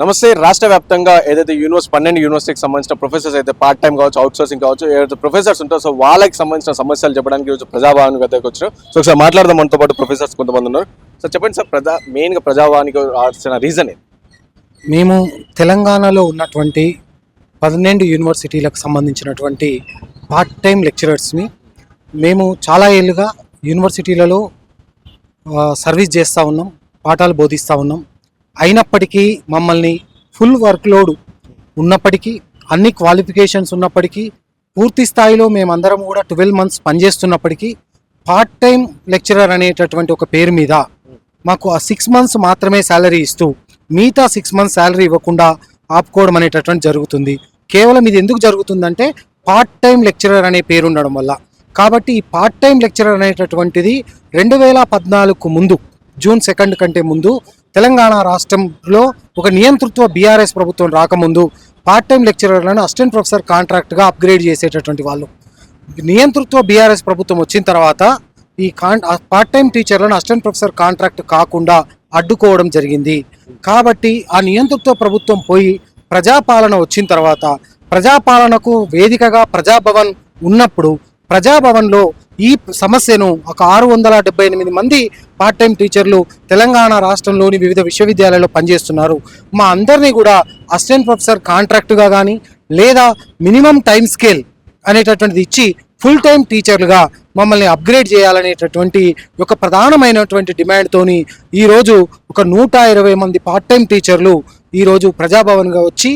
నమస్తే రాష్ట్ర వ్యాప్తంగా ఏదైతే యూనివర్స్ పన్నెండు యూనివర్సిటీకి సంబంధించిన ప్రొఫెసర్స్ అయితే పార్ట్ టైం కావచ్చు అవుట్ సోర్సింగ్ కావచ్చు ఏదైతే ప్రొఫెసర్స్ ఉంటారో సో వాళ్ళకి సంబంధించిన సమస్యలు చెప్పడానికి ఈరోజు ప్రజాభవన్ దగ్గరకు వచ్చారు. సో ఒకసారి మాట్లాడదాం మనతో పాటు ప్రొఫెసర్స్ కొంతమంది ఉన్నారు. సో చెప్పండి సార్ ప్రజా మెయిన్గా ప్రజాభవన్కి రావాల్సిన రీజన్ ఏంటి? మేము తెలంగాణలో ఉన్నటువంటి పన్నెండు యూనివర్సిటీలకు సంబంధించినటువంటి పార్ట్ టైం లెక్చరర్స్ని మేము చాలా ఏళ్ళుగా యూనివర్సిటీలలో సర్వీస్ చేస్తూ ఉన్నాం పాఠాలు బోధిస్తూ ఉన్నాం. అయినప్పటికీ మమ్మల్ని ఫుల్ వర్క్ లోడ్ ఉన్నప్పటికీ అన్ని క్వాలిఫికేషన్స్ ఉన్నప్పటికీ పూర్తి స్థాయిలో మేమందరం కూడా ట్వెల్వ్ మంత్స్ పనిచేస్తున్నప్పటికీ పార్ట్ టైం లెక్చరర్ అనేటటువంటి ఒక పేరు మీద మాకు ఆ సిక్స్ మంత్స్ మాత్రమే శాలరీ ఇస్తూ మిగతా సిక్స్ మంత్స్ శాలరీ ఇవ్వకుండా ఆపుకోవడం అనేటటువంటి జరుగుతుంది. కేవలం ఇది ఎందుకు జరుగుతుందంటే పార్ట్ టైం లెక్చరర్ అనే పేరు ఉండడం వల్ల. కాబట్టి ఈ పార్ట్ టైం లెక్చరర్ అనేటటువంటిది రెండు వేల పద్నాలుగుకు ముందు జూన్ సెకండ్ కంటే ముందు తెలంగాణ రాష్ట్రంలో ఒక నియంతృత్వ బీఆర్ఎస్ ప్రభుత్వం రాకముందు పార్ట్ టైం లెక్చరర్లను అసిస్టెంట్ ప్రొఫెసర్ కాంట్రాక్ట్గా అప్గ్రేడ్ చేసేటటువంటి వాళ్ళు. నియంతృత్వ బీఆర్ఎస్ ప్రభుత్వం వచ్చిన తర్వాత ఈ కాన్ పార్ట్ టైం టీచర్లను అసిస్టెంట్ ప్రొఫెసర్ కాంట్రాక్ట్ కాకుండా అడ్డుకోవడం జరిగింది. కాబట్టి ఆ నియంతృత్వ ప్రభుత్వం పోయి ప్రజాపాలన వచ్చిన తర్వాత ప్రజాపాలనకు వేదికగా ప్రజాభవన్ ఉన్నప్పుడు ప్రజాభవన్లో ఈ సమస్యను ఒక ఆరు వందల డెబ్బై ఎనిమిది మంది పార్ట్ టైం టీచర్లు తెలంగాణ రాష్ట్రంలోని వివిధ విశ్వవిద్యాలయాల్లో పనిచేస్తున్నారు. మా అందరినీ కూడా అసిస్టెంట్ ప్రొఫెసర్ కాంట్రాక్టుగా కానీ లేదా మినిమం టైం స్కేల్ అనేటటువంటిది ఇచ్చి ఫుల్ టైం టీచర్లుగా మమ్మల్ని అప్గ్రేడ్ చేయాలనేటటువంటి ఒక ప్రధానమైనటువంటి డిమాండ్తోని ఈరోజు ఒక నూట ఇరవై మంది పార్ట్ టైం టీచర్లు ఈరోజు ప్రజాభవన్గా వచ్చి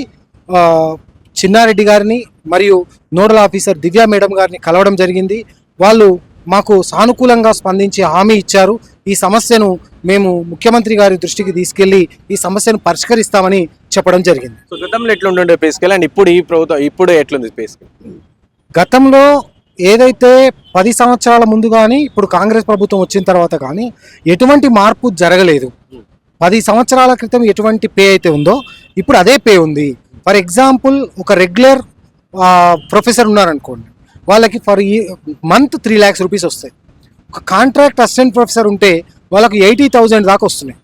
చిన్నారెడ్డి గారిని మరియు నోడల్ ఆఫీసర్ దివ్య మేడం గారిని కలవడం జరిగింది. వాళ్ళు మాకు సానుకూలంగా స్పందించి హామీ ఇచ్చారు. ఈ సమస్యను మేము ముఖ్యమంత్రి గారి దృష్టికి తీసుకెళ్ళి ఈ సమస్యను పరిష్కరిస్తామని చెప్పడం జరిగింది. సో గతంలో అండ్ ఇప్పుడు ఈ ప్రభుత్వం ఇప్పుడు ఎట్లుంది గతంలో ఏదైతే పది సంవత్సరాల ముందు కానీ ఇప్పుడు కాంగ్రెస్ ప్రభుత్వం వచ్చిన తర్వాత కానీ ఎటువంటి మార్పు జరగలేదు. పది సంవత్సరాల క్రితం ఎటువంటి పే అయితే ఉందో ఇప్పుడు అదే పే ఉంది. ఫర్ ఎగ్జాంపుల్ ఒక రెగ్యులర్ ప్రొఫెసర్ ఉన్నారనుకోండి. వాళ్ళకి ఫర్ ఈ మంత్ త్రీ ల్యాక్స్ రూపీస్ వస్తాయి. ఒక కాంట్రాక్ట్ అసిస్టెంట్ ప్రొఫెసర్ ఉంటే వాళ్ళకి ఎయిటీ థౌజండ్ దాకా వస్తున్నాయి.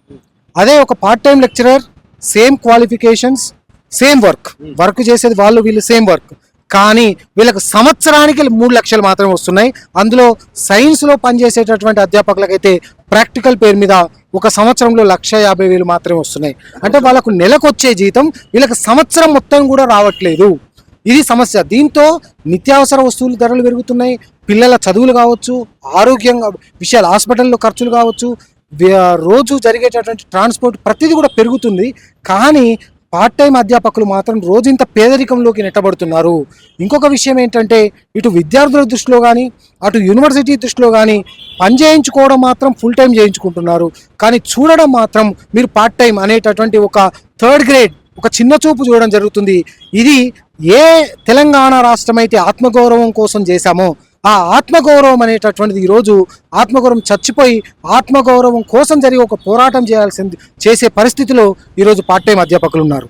అదే ఒక part time lecturer same qualifications same work work చేసేది వాళ్ళు వీళ్ళు సేమ్ వర్క్ కానీ వీళ్ళకి సంవత్సరానికి మూడు లక్షలు మాత్రమే వస్తున్నాయి. అందులో సైన్స్లో పనిచేసేటటువంటి అధ్యాపకులకైతే ప్రాక్టికల్ పేరు మీద ఒక సంవత్సరంలో లక్ష యాభై వేలు మాత్రమే వస్తున్నాయి. అంటే వాళ్ళకు నెలకు వచ్చే జీతం వీళ్ళకి సంవత్సరం మొత్తం కూడా రావట్లేదు. ఇది సమస్య. దీంతో నిత్యావసర వస్తువుల ధరలు పెరుగుతున్నాయి. పిల్లల చదువులు కావచ్చు ఆరోగ్యంగా విషయాలు హాస్పిటల్లో ఖర్చులు కావచ్చు రోజు జరిగేటటువంటి ట్రాన్స్పోర్ట్ ప్రతిదీ కూడా పెరుగుతుంది. కానీ పార్ట్ టైం అధ్యాపకులు మాత్రం రోజు ఇంత పేదరికంలోకి నెట్టబడుతున్నారు. ఇంకొక విషయం ఏంటంటే ఇటు విద్యార్థుల దృష్టిలో కానీ అటు యూనివర్సిటీ దృష్టిలో కానీ పని చేయించుకోవడం మాత్రం ఫుల్ టైం చేయించుకుంటున్నారు. కానీ చూడడం మాత్రం మీరు పార్ట్ టైం అనేటటువంటి ఒక థర్డ్ గ్రేడ్ ఒక చిన్న చూపు చూడడం జరుగుతుంది. ఇది ఏ తెలంగాణ రాష్ట్రం అయితే ఆత్మగౌరవం కోసం చేశామో ఆ ఆత్మగౌరవం అనేటటువంటిది ఈరోజు ఆత్మగౌరవం చచ్చిపోయి ఆత్మగౌరవం కోసం జరిగే ఒక పోరాటం చేయాల్సింది చేసే పరిస్థితిలో ఈరోజు పార్ట్ టైం అధ్యాపకులు ఉన్నారు.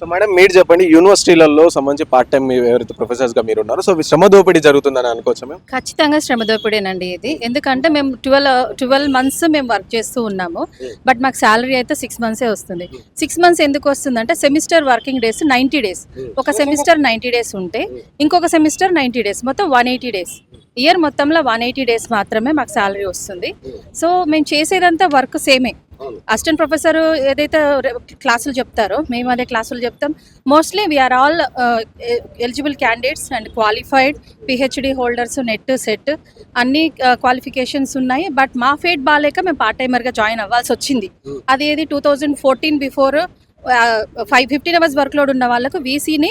సో మేడం మీరు చెప్పండి యూనివర్సిటీలలో సంబంధించి పార్ట్ టైం ఎవరైతే ప్రొఫెసర్స్గా మీరు ఉన్నారో సో శ్రమ దోపిడీ జరుగుతుందని అనుకోవచ్చా మేము ఖచ్చితంగా శ్రమ దోపిడేనండి ఇది. ఎందుకంటే మేము ట్వెల్వ్ ట్వెల్వ్ మంత్స్ మేము వర్క్ చేస్తూ ఉన్నాము. బట్ మాకు శాలరీ అయితే సిక్స్ మంత్సే వస్తుంది. సిక్స్ మంత్స్ ఎందుకు వస్తుందంటే semester working days ninety days ఒక సెమిస్టర్ నైంటీ డేస్ ఉంటే ఇంకొక సెమిస్టర్ నైంటీ డేస్ మొత్తం వన్ ఎయిటీ డేస్ ఇయర్ మొత్తంలో వన్ ఎయిటీ డేస్ మాత్రమే మాకు శాలరీ వస్తుంది. సో మేము చేసేదంతా వర్క్ సేమే. అసిస్టెంట్ ప్రొఫెసర్ ఏదైతే క్లాసులు చెప్తారో మేము అదే క్లాసులు చెప్తాం. Mostly we are all eligible candidates and qualified PhD holders NET SET అన్ని క్వాలిఫికేషన్స్ ఉన్నాయి. బట్ మా ఫేట్ బాగాలేక మేము పార్ట్ టైమర్గా జాయిన్ అవ్వాల్సి వచ్చింది. అది ఏది? Two thousand fourteen before five fifteen hours work load ఉన్న వాళ్ళకు వీసీని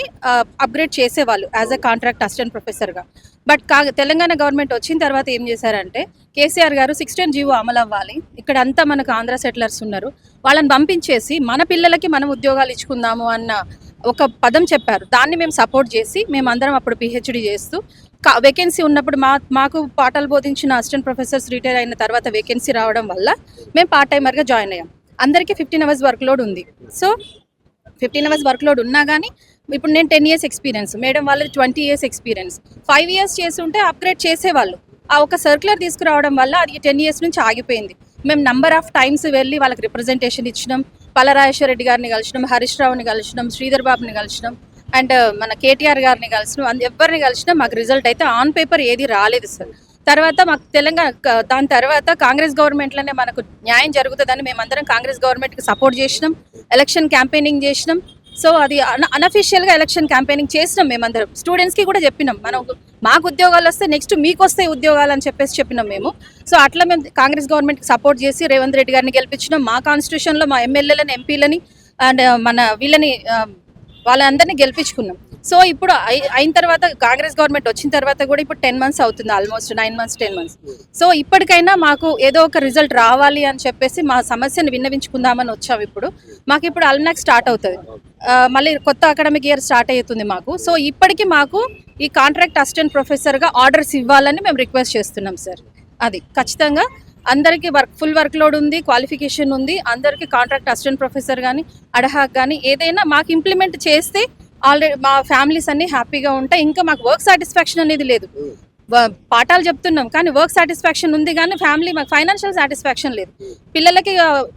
అప్గ్రేడ్ చేసేవాళ్ళు యాజ్ అ కాంట్రాక్ట్ అసిస్టెంట్ ప్రొఫెసర్గా బట్ కా తెలంగాణ గవర్నమెంట్ వచ్చిన తర్వాత ఏం చేశారంటే కేసీఆర్ గారు సిక్స్టీన్ జీవో అమలు అవ్వాలి. ఇక్కడ అంతా మనకు ఆంధ్ర సెటిలర్స్ ఉన్నారు. వాళ్ళని పంపించేసి మన పిల్లలకి మనం ఉద్యోగాలు ఇచ్చుకుందాము అన్న ఒక పదం చెప్పారు. దాన్ని మేము సపోర్ట్ చేసి మేమందరం అప్పుడు పిహెచ్డి చేస్తూ వేకెన్సీ ఉన్నప్పుడు మా మాకు పాఠాలు బోధించిన అసిస్టెంట్ ప్రొఫెసర్స్ రిటైర్ అయిన తర్వాత వేకెన్సీ రావడం వల్ల మేము పార్ట్ టైమర్గా జాయిన్ అయ్యాం. అందరికీ ఫిఫ్టీన్ అవర్స్ వర్క్ లోడ్ ఉంది. So fifteen hours work load ఉన్నా కానీ ఇప్పుడు నేను టెన్ ఇయర్స్ ఎక్స్పీరియన్స్ మేడం వాళ్ళది twenty years experience five years చేస్తుంటే అప్గ్రేడ్ చేసేవాళ్ళు. ఆ ఒక సర్క్యులర్ తీసుకురావడం వల్ల అది టెన్ ఇయర్స్ నుంచి ఆగిపోయింది. మేము నంబర్ ఆఫ్ టైమ్స్ వెళ్ళి వాళ్ళకి రిప్రజెంటేషన్ ఇచ్చినాం. పలరాజేశ్వర రెడ్డి గారిని కలిసినాం హరీష్ రావుని కలిసినాం శ్రీధర్ బాబుని కలిసినాం. అండ్ మన కేటీఆర్ గారిని కలిసినాం. అందు ఎవరిని కలిసినా మాకు రిజల్ట్ అయితే ఆన్ పేపర్ ఏది రాలేదు సార్ తర్వాత మాకు తెలంగాణ దాని తర్వాత కాంగ్రెస్ గవర్నమెంట్లోనే మనకు న్యాయం జరుగుతుందని మేమందరం కాంగ్రెస్ గవర్నమెంట్కి సపోర్ట్ చేసినాం ఎలక్షన్ క్యాంపెయినింగ్ చేసినాం. సో అది అన అనఫిషియల్గా ఎలక్షన్ క్యాంపెయినింగ్ చేసినాం మేమందరం. స్టూడెంట్స్కి కూడా చెప్పినాం మనం మాకు ఉద్యోగాలు వస్తే నెక్స్ట్ మీకు వస్తాయి ఉద్యోగాలు అని చెప్పేసి చెప్పినాం మేము. సో అట్లా మేము కాంగ్రెస్ గవర్నమెంట్కి సపోర్ట్ చేసి రేవంత్ రెడ్డి గారిని గెలిపించినాం. మా కాన్స్టిట్యూషన్లో మా ఎమ్మెల్యేలని ఎంపీలని అండ్ మన వీళ్ళని వాళ్ళందరినీ గెలిపించుకున్నాం. సో ఇప్పుడు అయిన తర్వాత కాంగ్రెస్ గవర్నమెంట్ వచ్చిన తర్వాత కూడా ఇప్పుడు టెన్ మంత్స్ అవుతుంది almost nine months ten months. So ఇప్పటికైనా మాకు ఏదో ఒక రిజల్ట్ రావాలి అని చెప్పేసి మా సమస్యను విన్నవించుకుందామని వచ్చాము ఇప్పుడు. మాకు ఇప్పుడు అల్నాక్ స్టార్ట్ అవుతుంది. మళ్ళీ కొత్త అకాడమిక్ ఇయర్ స్టార్ట్ అవుతుంది మాకు. సో ఇప్పటికి మాకు ఈ కాంట్రాక్ట్ అసిస్టెంట్ ప్రొఫెసర్గా ఆర్డర్స్ ఇవ్వాలని మేము రిక్వెస్ట్ చేస్తున్నాం సార్. అది ఖచ్చితంగా. అందరికీ వర్క్ ఫుల్ వర్క్ లోడ్ ఉంది క్వాలిఫికేషన్ ఉంది. అందరికీ కాంట్రాక్ట్ అసిస్టెంట్ ప్రొఫెసర్ కానీ అడహాక్ కానీ ఏదైనా మాకు ఇంప్లిమెంట్ చేస్తే ఆల్రెడీ మా ఫ్యామిలీస్ అన్ని హ్యాపీగా ఉంటాయి ఇంకా మాకు వర్క్ సాటిస్ఫాక్షన్ అనేది లేదు. పాఠాలు చెప్తున్నాం కానీ వర్క్ సాటిస్ఫాక్షన్ ఉంది కానీ ఫ్యామిలీ మాకు ఫైనాన్షియల్ సాటిస్ఫాక్షన్ లేదు. పిల్లలకి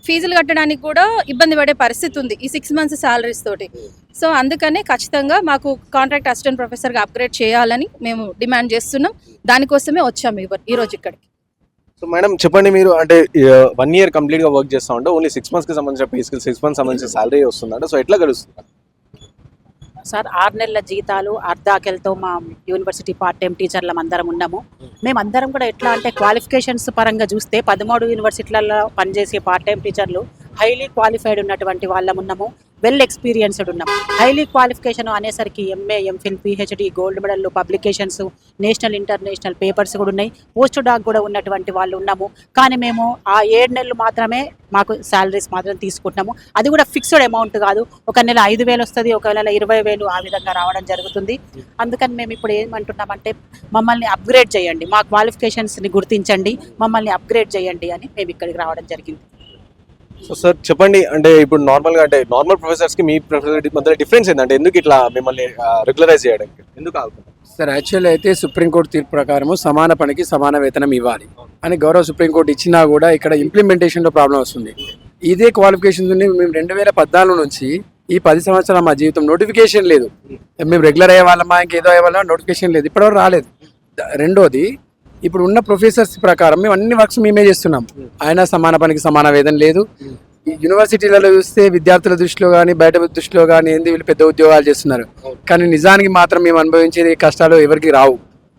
ఫీజులు కట్టడానికి కూడా ఇబ్బంది పడే పరిస్థితి ఉంది ఈ సిక్స్ మంత్స్ సాలరీస్ తోటి. సో అందుకనే ఖచ్చితంగా మాకు కాంట్రాక్ట్ అసిస్టెంట్ ప్రొఫెసర్గా అప్గ్రేడ్ చేయాలని మేము డిమాండ్ చేస్తున్నాం. దానికోసమే వచ్చాము ఈ రోజు ఇక్కడికి. సో మేడం చెప్పండి మీరు అంటే వన్ ఇయర్ కంప్లీట్గా వర్క్ చేస్తా ఉంటే ఓన్లీ సిక్స్ మంత్స్కి సంబంధించిన పే స్కిల్ సిక్స్ మంత్స్ సంబంధించిన సాలరీ వస్తుందంట. సో ఎట్లా గడుస్తుంది? సార్ ఆరు నెలల జీతాలు అర్ధాకెళ్తో మా యూనివర్సిటీ పార్ట్ టైం టీచర్లం అందరం ఉన్నాము. మేము అందరం కూడా ఎట్లా అంటే క్వాలిఫికేషన్స్ పరంగా చూస్తే పదమూడు యూనివర్సిటీలలో పనిచేసే పార్ట్ టైం టీచర్లు హైలీ క్వాలిఫైడ్ ఉన్నటువంటి వాళ్ళం ఉన్నాము. వెల్ ఎక్స్పీరియన్స్డ్ ఉన్నాం. హైలీ క్వాలిఫికేషన్ అనేసరికి MA MPhil PhD gold medal publications national international papers కూడా ఉన్నాయి. పోస్ట్ డాక్ కూడా ఉన్నటువంటి వాళ్ళు ఉన్నాము. కానీ మేము ఆ ఏడు నెలలు మాత్రమే మాకు శాలరీస్ మాత్రం తీసుకుంటున్నాము. అది కూడా ఫిక్స్డ్ అమౌంట్ కాదు. ఒక నెల ఐదు వేలు వస్తుంది ఒక నెల ఇరవై వేలు ఆ విధంగా రావడం జరుగుతుంది. అందుకని మేము ఇప్పుడు ఏమంటున్నామంటే మమ్మల్ని అప్గ్రేడ్ చేయండి. మా క్వాలిఫికేషన్స్ని గుర్తించండి. మమ్మల్ని అప్గ్రేడ్ చేయండి అని మేము ఇక్కడికి రావడం జరిగింది. సో సార్ చెప్పండి. అంటే ఇప్పుడు నార్మల్గా అంటే నార్మల్ ప్రొఫెసర్స్కి మీ ప్రొఫెసర్ మధ్య డిఫరెన్స్ ఏంటంటే ఎందుకు ఇట్లా మిమ్మల్ని రెగ్యులరైజ్ చేయడానికి? ఎందుకు ఆగుతుంది సార్ యాక్చువల్ అయితే సుప్రీంకోర్టు తీర్పు ప్రకారము సమాన పనికి సమాన వేతనం ఇవ్వాలి. అని గౌరవ సుప్రీంకోర్టు ఇచ్చినా కూడా ఇక్కడ ఇంప్లిమెంటేషన్లో ప్రాబ్లం వస్తుంది. ఇదే క్వాలిఫికేషన్స్ మేము రెండు వేల పద్నాలుగు నుంచి ఈ పది సంవత్సరాల మా జీవితం నోటిఫికేషన్ లేదు. మేము రెగ్యులర్ అయ్యే వాళ్ళమా ఇంకేదో అయ్యే వాళ్ళమా నోటిఫికేషన్ లేదు. ఇప్పటివరకు రాలేదు. రెండోది ఇప్పుడు ఉన్న ప్రొఫెసర్స్ ప్రకారం మేము అన్ని వర్క్స్ మేమే చేస్తున్నాం. ఆయన సమాన పనికి సమాన వేదన లేదు. ఈ యూనివర్సిటీలలో చూస్తే విద్యార్థుల దృష్టిలో కానీ బయట దృష్టిలో కానీ ఏంది వీళ్ళు పెద్ద ఉద్యోగాలు చేస్తున్నారు. కానీ నిజానికి మాత్రం మేము అనుభవించేది కష్టాలు ఎవరికి రావు.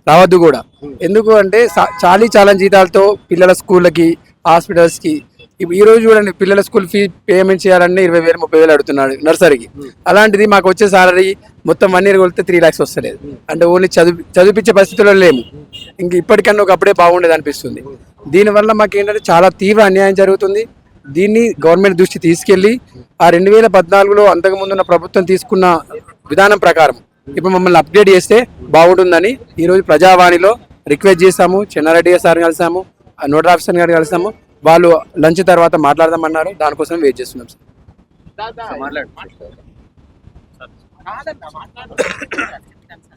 రావద్దు కూడా. ఎందుకు అంటే చాలీ చాలా జీతాలతో పిల్లల స్కూళ్ళకి హాస్పిటల్స్కి ఈ రోజు చూడండి పిల్లల స్కూల్ ఫీ పేమెంట్ చేయాలంటే ఇరవై వేలు ముప్పై వేలు అడుగుతున్నాడు నర్సరీకి. అలాంటిది మాకు వచ్చే సాలరీ మొత్తం వన్ ఇయర్ కొలితే త్రీ ల్యాక్స్ వస్తలేదు. అంటే ఓన్లీ చదివి చదివించే పరిస్థితుల్లో లేము. ఇంక ఇప్పటికన్నా ఒకప్పుడే బాగుండేది అనిపిస్తుంది. దీనివల్ల మాకు ఏంటంటే చాలా తీవ్ర అన్యాయం జరుగుతుంది. దీన్ని గవర్నమెంట్ దృష్టి తీసుకెళ్ళి ఆ రెండు వేల పద్నాలుగులో అంతకుముందు ఉన్న ప్రభుత్వం తీసుకున్న విధానం ప్రకారం ఇప్పుడు మమ్మల్ని అప్డేట్ చేస్తే బాగుంటుందని ఈరోజు ప్రజావాణిలో రిక్వెస్ట్ చేశాము. చెన్నారెడ్డి సార్ కలిసాము. ఆ నోడల్ ఆఫీసర్ గారు కలిసాము. వాళ్ళు లంచ్ తర్వాత మాట్లాడదామన్నారు. దానికోసం వెయిట్ చేస్తున్నాం సార్.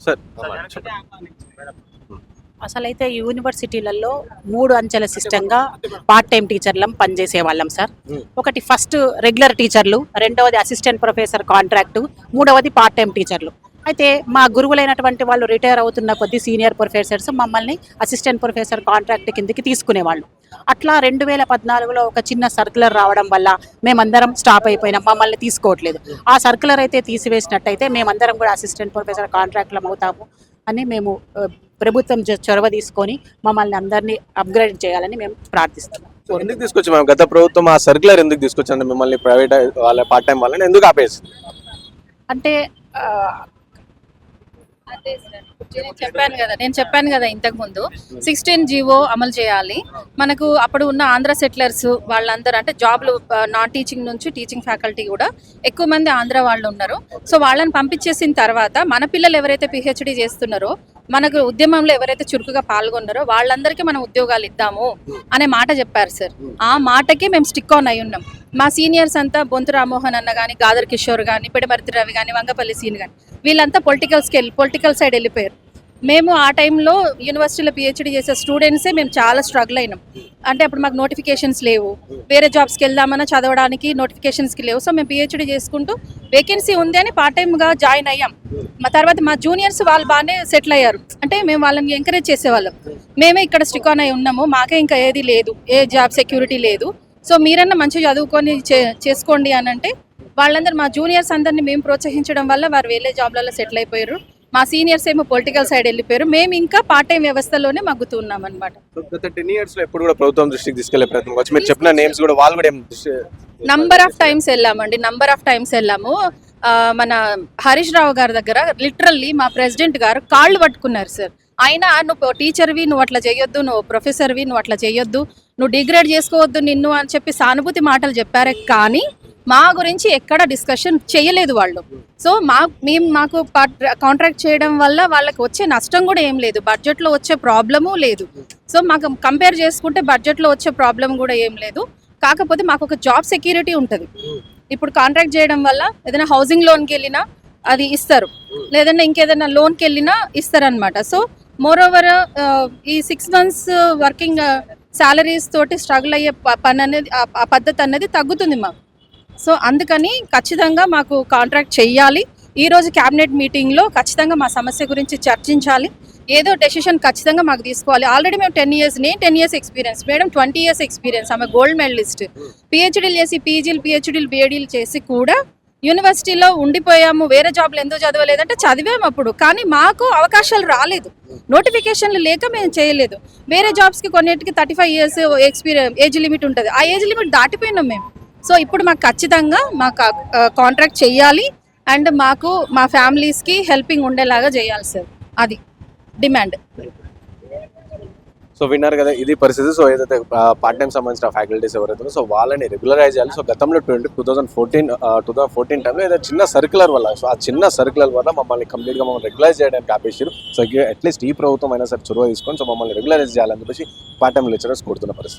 సార్ అసలైతే యూనివర్సిటీలలో మూడు అంచెల సిస్టంగా పార్ట్ టైం టీచర్లం పనిచేసే వాళ్ళం సార్. ఒకటి ఫస్ట్ రెగ్యులర్ టీచర్లు రెండవది అసిస్టెంట్ ప్రొఫెసర్ కాంట్రాక్టు మూడవది పార్ట్ టైం టీచర్లు అయితే మా గురువులైనటువంటి వాళ్ళు రిటైర్ అవుతున్న కొద్ది సీనియర్ ప్రొఫెసర్స్ మమ్మల్ని అసిస్టెంట్ ప్రొఫెసర్ కాంట్రాక్ట్ కిందకి తీసుకునేవాళ్ళు. అట్లా రెండు వేల పద్నాలుగులో ఒక చిన్న సర్కులర్ రావడం వల్ల మేమందరం స్టాప్ అయిపోయినాం మమ్మల్ని తీసుకోవట్లేదు. ఆ సర్కులర్ అయితే తీసివేసినట్టయితే మేమందరం కూడా అసిస్టెంట్ ప్రొఫెసర్ కాంట్రాక్ట్లం అవుతాము అని మేము ప్రభుత్వం చొరవ తీసుకొని మమ్మల్ని అందరినీ అప్గ్రేడ్ చేయాలని మేము ప్రార్థిస్తున్నాం. సో ఎందుకు తీసుకొచ్చి మేము గత ప్రభుత్వం ఆ సర్క్యులర్ ఎందుకు తీసుకొచ్చండి మిమ్మల్ని ప్రైవేట్ వాళ్ళ పార్ట్ టైం వాళ్ళని ఎందుకు ఆపేసింది? అంటే అదే సార్. నేను చెప్పాను కదా నేను చెప్పాను కదా ఇంతకు ముందు సిక్స్టీన్ జీవో అమలు చేయాలి మనకు అప్పుడు ఉన్న ఆంధ్ర సెటిలర్స్ వాళ్ళందరూ అంటే జాబ్లు నాన్ టీచింగ్ నుంచి టీచింగ్ ఫ్యాకల్టీ కూడా ఎక్కువ మంది ఆంధ్ర వాళ్ళు ఉన్నారు సో వాళ్ళని పంపించేసిన తర్వాత మన పిల్లలు ఎవరైతే పిహెచ్డి చేస్తున్నారో మనకు ఉద్యమంలో ఎవరైతే చురుకుగా పాల్గొన్నారో వాళ్ళందరికీ మనం ఉద్యోగాలు ఇద్దాము అనే మాట చెప్పారు సార్. ఆ మాటకి మేము స్టిక్ ఆన్ అయి ఉన్నాం. మా సీనియర్స్ అంతా బొంతు రామ్మోహన్ అన్న కానీ గాదర్ కిషోర్ కానీ పిడమర్తి రవి కానీ వంగపల్లి సీన్ కానీ వీళ్ళంతా పొలిటికల్స్కి వెళ్ళి పొలిటికల్ సైడ్ వెళ్ళిపోయారు. మేము ఆ టైంలో యూనివర్సిటీలో పిహెచ్డి చేసే స్టూడెంట్సే మేము చాలా స్ట్రగుల్ అయినాం. అంటే అప్పుడు మాకు నోటిఫికేషన్స్ లేవు. వేరే జాబ్స్కి వెళ్దామన్నా చదవడానికి నోటిఫికేషన్స్కి లేవు. సో మేము పిహెచ్డి చేసుకుంటూ వేకెన్సీ ఉంది అని పార్ట్ టైమ్గా జాయిన్ అయ్యాం. మా తర్వాత మా జూనియర్స్ వాళ్ళు బాగానే సెటిల్ అయ్యారు. అంటే మేము వాళ్ళని ఎంకరేజ్ చేసేవాళ్ళం. మేమే ఇక్కడ స్టిక్ అయి ఉన్నాము. మాకే ఇంకా ఏది లేదు. ఏ జాబ్ సెక్యూరిటీ లేదు. సో మీరన్నా మంచిగా చదువుకొని చే- చేసుకోండి అని అంటే వాళ్ళందరూ మా జూనియర్స్ అందరిని మేము ప్రోత్సహించడం వల్ల వారు వేరే జాబ్లలో సెటిల్ అయిపోయారు. మా సీనియర్స్ ఏమో పొలిటికల్ సైడ్ వెళ్ళిపోయారు. మేము ఇంకా పార్ట్ టైం వ్యవస్థలోనే మగ్గుతున్నాం అనమాట సో గత టెన్ ఇయర్స్లో ఎప్పుడు కూడా ప్రభుత్వం దృష్టికి తీసుకెళ్ళే ప్రయత్నం కావచ్చు. మీరు చెప్పిన నేమ్స్ కూడా వాళ్ళు కూడా ఏం దృష్టి- నంబర్ ఆఫ్ టైమ్స్ వెళ్ళామండి. నంబర్ ఆఫ్ టైమ్స్ వెళ్ళాము. మన హరీష్ రావు గారి దగ్గర లిటరల్లీ మా ప్రెసిడెంట్ గారు కాళ్ళు పట్టుకున్నారు సార్ అయినా నువ్వు టీచర్వి నువ్వు అట్లా చేయొద్దు నువ్వు ప్రొఫెసర్వి నువ్వు అట్లా చేయొద్దు నువ్వు డిగ్రేడ్ చేసుకోవద్దు నిన్ను అని చెప్పి సానుభూతి మాటలు చెప్పారే. కానీ మా గురించి ఎక్కడ డిస్కషన్ చేయలేదు వాళ్ళు. సో మా మేము మాకు కాంట్రాక్ట్ చేయడం వల్ల వాళ్ళకి వచ్చే నష్టం కూడా ఏం లేదు. బడ్జెట్లో వచ్చే ప్రాబ్లము లేదు. సో మాకు కంపేర్ చేసుకుంటే బడ్జెట్లో వచ్చే ప్రాబ్లం కూడా ఏం లేదు. కాకపోతే మాకు ఒక జాబ్ సెక్యూరిటీ ఉంటుంది. ఇప్పుడు కాంట్రాక్ట్ చేయడం వల్ల ఏదైనా హౌసింగ్ లోన్కి వెళ్ళినా అది ఇస్తారు. లేదన్నా ఇంకేదైనా లోన్కి వెళ్ళినా ఇస్తారనమాట సో మోర్ ఓవర్ ఈ సిక్స్ మంత్స్ వర్కింగ్ శాలరీస్ తోటి స్ట్రగుల్ అయ్యే పని అనేది ఆ పద్ధతి అనేది తగ్గుతుంది మాకు. సో అందుకని ఖచ్చితంగా మాకు కాంట్రాక్ట్ చేయాలి ఈరోజు క్యాబినెట్ మీటింగ్లో ఖచ్చితంగా మా సమస్య గురించి చర్చించాలి. ఏదో డెసిషన్ ఖచ్చితంగా మాకు తీసుకోవాలి. ఆల్రెడీ మేము టెన్ ఇయర్స్ నేను ten years experience madam twenty years experience ఆమె గోల్డ్ మెడలిస్ట్. పిహెచ్డీలు చేసి పీజీలు పిహెచ్డీలు బిఏడీలు చేసి కూడా యూనివర్సిటీలో ఉండిపోయాము. వేరే జాబ్లు ఎందుకు చదవలేదంటే చదివాము అప్పుడు. కానీ మాకు అవకాశాలు రాలేదు. నోటిఫికేషన్లు లేక మేము చేయలేదు. వేరే జాబ్స్కి కొన్నిటికి thirty five years experience age limit ఉంటుంది. ఆ ఏజ్ లిమిట్ దాటిపోయినాం మేము. సో ఇప్పుడు మాకు ఖచ్చితంగా మాకు కాంట్రాక్ట్ చేయాలి. అండ్ మాకు మా ఫ్యామిలీస్కి హెల్పింగ్ ఉండేలాగా చేయాలి సార్. అది డిమాండ్. సో విన్నారు కదా ఇది పరిస్థితి. సో ఏదైతే పార్ట్ టైం సంబంధించిన ఫ్యాకల్టీస్ ఎవరైతే సో వాళ్ళని రెగ్యులరైజ్ చేయాలి. సో గతంలో twenty two thousand fourteen two thousand fourteen టైంలో ఏదో చిన్న సర్కులర్ వల్ల సో ఆ చిన్న సర్కులర్ వల్ల మమ్మల్ని కంప్లీట్గా మమ్మల్ని రెగ్యులైజ్ చేయడానికి ఆపేసారు సో అట్లీస్ట్ ఈ ప్రభుత్వం అయినా సరే చొరవ తీసుకొని సో మమ్మల్ని రెగ్యులరైజ్ చేయాలని చెప్పేసి పార్ట్ టైం లెక్చరర్స్ కోరుతున్న పరిస్థితి.